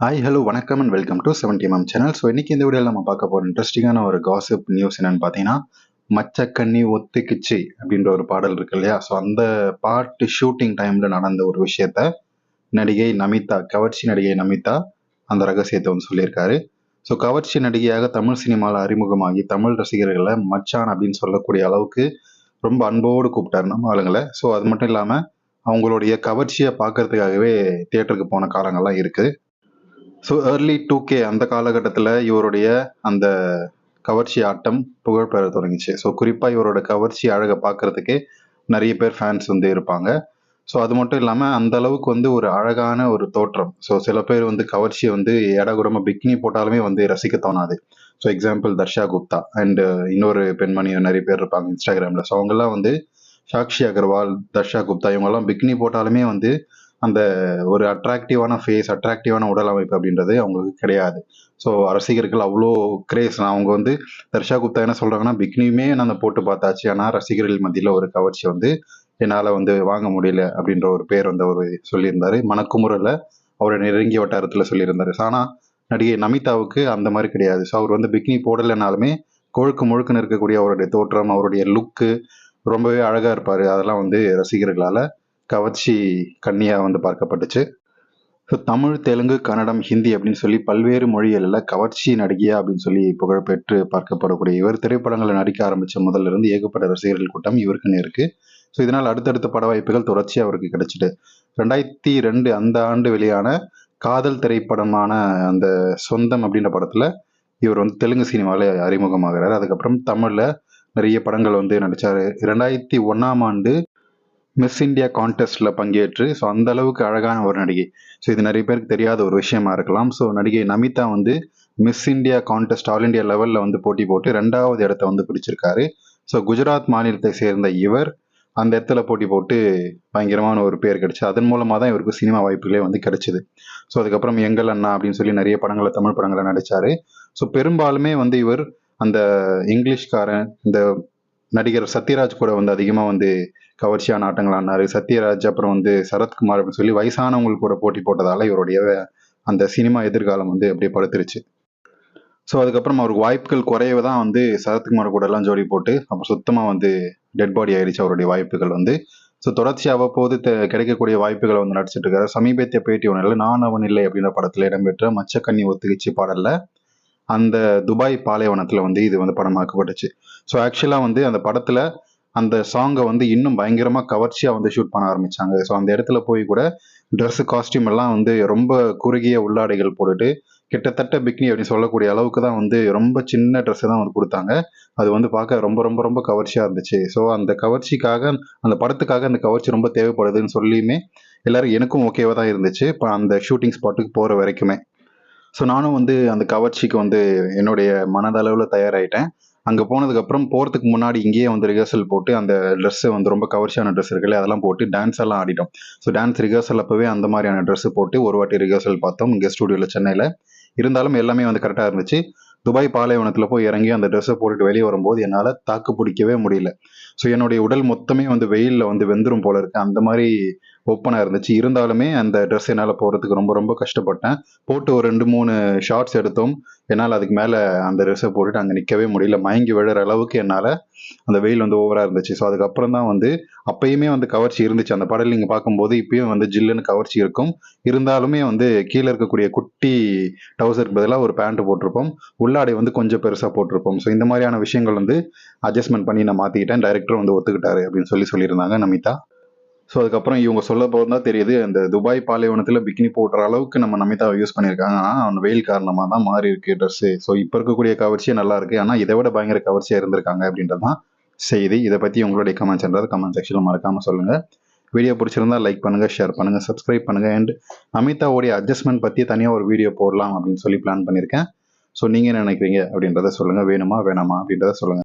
Hi hello வணக்கம் and welcome to seventy MM channel so இன்னைக்கு இந்த வீடியோவில் நம்ம பார்க்க போகிற இன்ட்ரெஸ்டிங்கான ஒரு காசிப் நியூஸ் என்னன்னு பார்த்தீங்கன்னா மச்சக்கண்ணி ஒத்துக்குச்சு அப்படின்ற ஒரு பாடல் இருக்கு இல்லையா? ஸோ அந்த பாட்டு ஷூட்டிங் டைமில் நடந்த ஒரு விஷயத்த நடிகை நமிதா கவர்ச்சி நடிகை நமிதா அந்த ரகசியத்தை வந்து சொல்லியிருக்காரு. ஸோ கவர்ச்சி நடிகையாக தமிழ் சினிமாவில் அறிமுகமாகி தமிழ் ரசிகர்களை மச்சான் அப்படின்னு சொல்லக்கூடிய அளவுக்கு ரொம்ப அன்போடு கூப்பிட்டாரு நம்ம ஆளுங்களை. ஸோ அது மட்டும் இல்லாமல் அவங்களுடைய கவர்ச்சியை பார்க்கறதுக்காகவே தியேட்டருக்கு போன காலங்கள்லாம் இருக்குது ஸோ ஏர்லி டூ கே அந்த காலகட்டத்தில் இவருடைய அந்த கவர்ச்சி ஆட்டம் புகழ்பெற தொடங்கிச்சு. ஸோ குறிப்பாக இவரோட கவர்ச்சி அழகை பார்க்கறதுக்கே நிறைய பேர் ஃபேன்ஸ் வந்து இருப்பாங்க. ஸோ அது மட்டும் இல்லாமல் அந்த அளவுக்கு வந்து ஒரு அழகான ஒரு தோற்றம். ஸோ சில பேர் வந்து கவர்ச்சியை வந்து ஏடாகுடமா பிக்னி போட்டாலுமே வந்து ரசிக்க தோணாது. So example Dharsha Gupta and இன்னொரு பெண்மணி நிறைய பேர் இருப்பாங்க இன்ஸ்டாகிராமில் ஸோ அவங்கெல்லாம் வந்து சாக்ஷி அகர்வால் தர்ஷா குப்தா இவங்கெல்லாம் பிக்னி போட்டாலுமே வந்து அந்த ஒரு அட்ராக்டிவான ஃபேஸ் அட்ராக்டிவான உடல் அமைப்பு அப்படின்றது அவங்களுக்கு கிடையாது. ஸோ ரசிகர்கள் அவ்வளோ கிரேஸ் அவங்க வந்து தர்ஷா குப்தா என்ன சொல்கிறாங்கன்னா பிக்னியுமே நான் போட்டு பார்த்தாச்சு. ஆனால் ரசிகர்கள் மத்தியில் ஒரு கவர்ச்சி வந்து என்னால் வந்து வாங்க முடியல அப்படின்ற ஒரு பேர் வந்து அவர் சொல்லியிருந்தார். மணக்குமுறையில் அவரை நெருங்கிய வட்டாரத்தில் சொல்லியிருந்தார். ஆனால் நடிகை நமிதாவுக்கு அந்த மாதிரி கிடையாது. ஸோ அவர் வந்து பிக்னி போடலைனாலுமே கொழுக்கு முழுக்குன்னு இருக்கக்கூடிய அவருடைய தோற்றம் அவருடைய லுக்கு ரொம்பவே அழகாக இருப்பார். அதெல்லாம் வந்து ரசிகர்களால் கவர்ச்சி கன்னியா வந்து பார்க்கப்பட்டுச்சு. ஸோ தமிழ் தெலுங்கு கன்னடம் ஹிந்தி அப்படின்னு சொல்லி பல்வேறு மொழிகளில் கவர்ச்சி நடிகையா அப்படின்னு சொல்லி புகழ்பெற்று பார்க்கப்படக்கூடிய இவர் திரைப்படங்களை நடிக்க ஆரம்பித்த முதல்ல இருந்து ஏகப்பட்ட ரசிகர்கள் கூட்டம் இவருக்குன்னு இருக்குது ஸோ இதனால் அடுத்தடுத்த பட வாய்ப்புகள் தொடர்ச்சியாக அவருக்கு கிடைச்சிட்டு. ரெண்டாயிரத்தி ரெண்டு அந்த ஆண்டு வெளியான காதல் திரைப்படமான அந்த சொந்தம் அப்படின்ற படத்தில் இவர் வந்து தெலுங்கு சினிமாவில் அறிமுகமாகிறார். அதுக்கப்புறம் தமிழில் நிறைய படங்கள் வந்து நடித்தார் ரெண்டாயிரத்தி ஒன்றாம் ஆண்டு மிஸ் இந்தியா கான்டெஸ்ட்ல பங்கேற்று ஸோ அந்த அளவுக்கு அழகான ஒரு நடிகை. ஸோ இது நிறைய பேருக்கு தெரியாத ஒரு விஷயமா இருக்கலாம். ஸோ நடிகை நமிதா வந்து Miss India contest all India லெவலில் வந்து போட்டி போட்டு ரெண்டாவது இடத்த வந்து பிடிச்சிருக்காரு. ஸோ குஜராத் மாநிலத்தை சேர்ந்த இவர் அந்த இடத்துல போட்டி போட்டு பயங்கரமான ஒரு பேர் கிடைச்சு அதன் மூலமாக தான் இவருக்கு சினிமா வாய்ப்புகளே வந்து கிடைச்சிது. ஸோ அதுக்கப்புறம் எங்கள் அண்ணா அப்படின்னு சொல்லி நிறைய படங்களை தமிழ் படங்களை நடித்தார் ஸோ பெரும்பாலுமே வந்து இவர் அந்த இங்கிலீஷ்காரன் இந்த நடிகர் சத்யராஜ் கூட வந்து அதிகமாக வந்து கவர்ச்சியான ஆட்டங்கள் ஆனார் சத்யராஜ் அப்புறம் வந்து சரத்குமார் அப்படின்னு சொல்லி வயசானவங்களுக்கு கூட போட்டி போட்டதால் இவருடைய அந்த சினிமா எதிர்காலம் வந்து அப்படியே படுத்துருச்சு. ஸோ அதுக்கப்புறம் அவருக்கு வாய்ப்புகள் குறையவே தான் வந்து சரத்குமார் கூட எல்லாம் ஜோடி போட்டு அப்புறம் சுத்தமாக வந்து டெட் பாடி ஆயிடுச்சு அவருடைய வாய்ப்புகள் வந்து. ஸோ தொடர்ச்சி அவ்வப்போது கிடைக்கக்கூடிய வாய்ப்புகளை வந்து நடிச்சிட்டு இருக்காரு. சமீபத்திய பேட்டி ஒன்றில் நான் அவன் இல்லை அப்படின்ற படத்தில் இடம்பெற்ற மச்சக்கண்ணி ஒத்துகிச்சு பாடலில் அந்த துபாய் பாலைவனத்தில் வந்து இது வந்து படமாக்கப்பட்டுச்சு. ஸோ ஆக்சுவலாக வந்து அந்த படத்தில் அந்த சாங்கை வந்து இன்னும் பயங்கரமாக கவர்ச்சியாக வந்து ஷூட் பண்ண ஆரம்பிச்சாங்க. ஸோ அந்த இடத்துல போய் கூட ட்ரெஸ்ஸு காஸ்டியூம் எல்லாம் வந்து ரொம்ப குறுகிய உள்ளாடைகள் போட்டுட்டு கிட்டத்தட்ட பிக்னி அப்படின்னு சொல்லக்கூடிய அளவுக்கு தான் வந்து ரொம்ப சின்ன ட்ரெஸ்ஸை தான் வந்து கொடுத்தாங்க. அது வந்து பார்க்க ரொம்ப ரொம்ப ரொம்ப கவர்ச்சியாக இருந்துச்சு. ஸோ அந்த கவர்ச்சிக்காக அந்த படத்துக்காக அந்த கவர்ச்சி ரொம்ப தேவைப்படுதுன்னு சொல்லியுமே எல்லாரும் எனக்கும் ஓகேவாக தான் இருந்துச்சு. இப்போ அந்த ஷூட்டிங் ஸ்பாட்டுக்கு போகிற வரைக்குமே. ஸோ நானும் வந்து அந்த கவர்ச்சிக்கு வந்து என்னுடைய மனதளவில் தயாராகிட்டேன் அங்கே போனதுக்கப்புறம் போகிறதுக்கு முன்னாடி இங்கேயே வந்து ரிஹர்சல் போட்டு அந்த ட்ரெஸ்ஸு வந்து ரொம்ப கவர்ச்சியான ட்ரெஸ் இருக்குல்ல அதெல்லாம் போட்டு டான்ஸ் எல்லாம் ஆடிட்டோம். ஸோ டான்ஸ் ரிஹர்சல் அப்போவே அந்த மாதிரியான ட்ரெஸ் போட்டு ஒரு வாட்டி ரிஹர்சல் பார்த்தோம் இங்கே ஸ்டூடியோவில் சென்னையில். இருந்தாலும் எல்லாமே வந்து கரெக்டாக இருந்துச்சு. துபாய் பாலைவனத்தில் போய் இறங்கி அந்த ட்ரெஸ்ஸை போட்டுட்டு வெளியே வரும்போது என்னால் தாக்கு பிடிக்கவே முடியல. ஸோ என்னுடைய உடல் மொத்தமே வந்து வெயிலில் வந்து வெந்துரும் போல இருக்கு. அந்த மாதிரி ஓப்பனாக இருந்துச்சு. இருந்தாலுமே அந்த ட்ரெஸ் என்னால் போகிறதுக்கு ரொம்ப ரொம்ப கஷ்டப்பட்டேன். போட்டு ஒரு ரெண்டு மூணு ஷார்ட்ஸ் எடுத்தோம் என்னால் அதுக்கு மேலே அந்த ட்ரெஸ்ஸை போட்டுட்டு அங்கே நிற்கவே முடியல. மயங்கி விழுற அளவுக்கு என்னால் அந்த வெயில் வந்து ஓவராக இருந்துச்சு. ஸோ அதுக்கப்புறம் தான் வந்து அப்பயுமே வந்து கவர்ச்சி இருந்துச்சு. அந்த படல் நீங்கள் பார்க்கும்போது இப்பயும் வந்து ஜில்லுன்னு கவர்ச்சி இருக்கும். இருந்தாலுமே வந்து கீழே இருக்கக்கூடிய குட்டி டவுசருக்கு பதிலாக ஒரு பேண்ட் போட்டிருப்போம். உள்ளாடை வந்து கொஞ்சம் பெருசாக போட்டிருப்போம். ஸோ இந்த மாதிரியான விஷயங்கள் வந்து அட்ஜஸ்ட்மெண்ட் பண்ணி நான் மாற்றிக்கிட்டேன் டைரக்டர் வந்து ஒத்துக்கிட்டாரு அப்படின்னு சொல்லி சொல்லியிருந்தாங்க. நமிதா. ஸோ அதுக்கப்புறம் இவங்க சொல்ல போகிறதா தான் தெரியுது. அந்த துபாய் பாலைவனத்தில் பிக்னி போடுற அளவுக்கு நம்ம நமிதாவை யூஸ் பண்ணியிருக்காங்க. ஆனால் அவன் வெயில் காரணமாக தான் மாறி இருக்கு ட்ரெஸ்ஸு ஸோ இப்போ இருக்கக்கூடிய கவர்ச்சியே நல்லா இருக்கு. ஆனால் இதை விட பயங்கர கவர்ச்சியாக இருந்திருக்காங்க அப்படின்றது தான் செய்தி. இதை பற்றி உங்களுடைய கமெண்ட்ஸ்ன்றது கமெண்ட் செக்ஷனில் மறக்காமல் சொல்லுங்கள் வீடியோ பிடிச்சிருந்தா லைக் பண்ணுங்க ஷேர் பண்ணுங்க சப்ஸ்கிரைப் பண்ணுங்க. அண்ட் அமிதாவுடைய அட்ஜஸ்ட்மெண்ட் பற்றி தனியாக ஒரு வீடியோ போடலாம் அப்படின்னு சொல்லி பிளான் பண்ணியிருக்கேன். ஸோ நீங்கள் என்ன நினைக்கிறீங்க அப்படின்றத சொல்லுங்க. வேணுமா வேணாமா அப்படின்றத சொல்லுங்க.